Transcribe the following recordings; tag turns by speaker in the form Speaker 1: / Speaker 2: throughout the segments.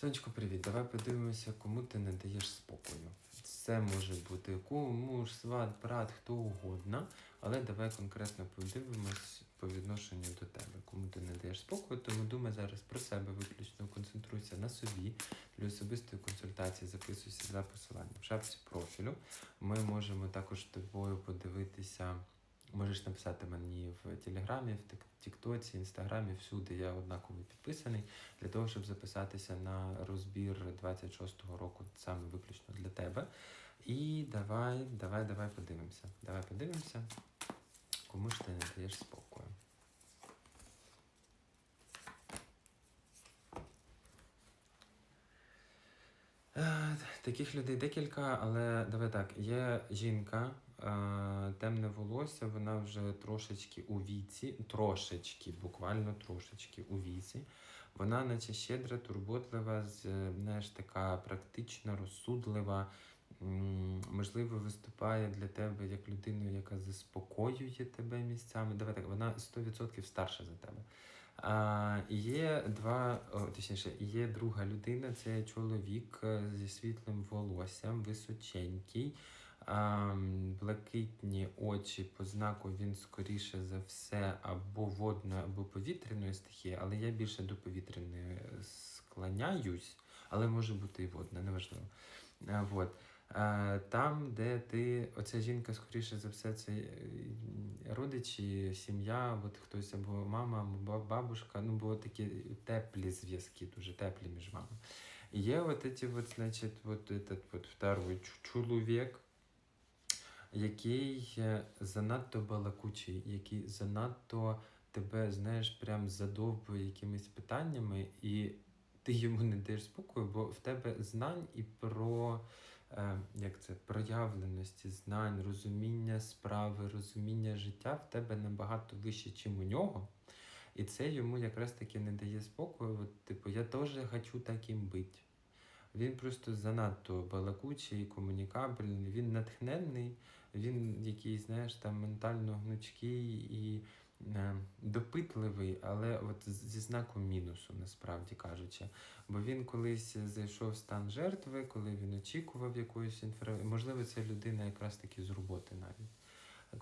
Speaker 1: Сонечко, привіт. Давай подивимося, кому ти не даєш спокою. Це може бути кум, муж, сват, брат, хто угодно. Але давай конкретно подивимось по відношенню до тебе, кому ти не даєш спокою. Тому думай зараз про себе виключно, концентруйся на собі. Для особистої консультації записуйся за посиланням в шапці профілю. Ми можемо також тобою подивитися. Можеш написати мені в Телеграмі, в Тік- Тіктоці, Інстаграмі, всюди я однаково підписаний для того, щоб записатися на розбір 26-го року саме виключно для тебе. І давай, давай, давай подивимося. Давай подивимося, кому ж ти не даєш спокою. Е, Таких людей декілька, але давай так, є жінка, темне волосся, вона вже трошечки у віці, трошечки, буквально трошечки у віці. Вона наче щедра, турботлива, е, знаєш, така практична, розсудлива. Можливо, виступає для тебе як людина, яка заспокоює тебе місцями. Давай так, вона 100% старша за тебе. А, є два, точніше, є друга людина, це чоловік е, зі світлим волоссям, височенький, блакитні очі по знаку він скоріше за все або водної, або повітряної стихії, але я більше до повітряної е, склоняюсь, але може бути і водна, неважливо. Вот. Там, де ти, оця жінка, скоріше за все, це е, родичі, сім'я, от хтось або мама, або ба- бабушка, ну, бо такі теплі зв'язки, дуже теплі між вами. Є от эти вот, значить, вот этот вот второй чоловік, який е, занадто балакучий, який занадто тебе, знаєш, прям задовбує якимись питаннями, і ти йому не даєш спокою, бо в тебе знань і про е, як це, проявленості, знань, розуміння справи, розуміння життя в тебе набагато вище, ніж у нього. І це йому якраз таки не дає спокою. От, типу, я теж хочу таким бути. Він просто занадто балакучий, комунікабельний, він натхненний, він якийсь, знаєш, там ментально гнучкий і е, допитливий, але от зі знаком мінусу, насправді кажучи. Бо він колись зайшов в стан жертви, коли він очікував якоїсь інформації. Можливо, це людина якраз таки з роботи навіть.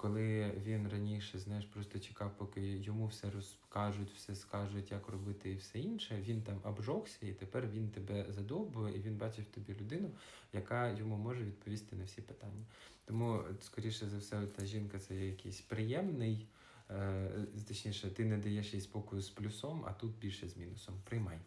Speaker 1: Коли він раніше, знаєш, просто чекав, поки йому все розкажуть, все скажуть, як робити і все інше, він там обжогся, і тепер він тебе задовбує, і він бачив тобі людину, яка йому може відповісти на всі питання. Тому, скоріше за все, та жінка це якийсь приємний, е, точніше, ти не даєш їй спокою з плюсом, а тут більше з мінусом. Приймай.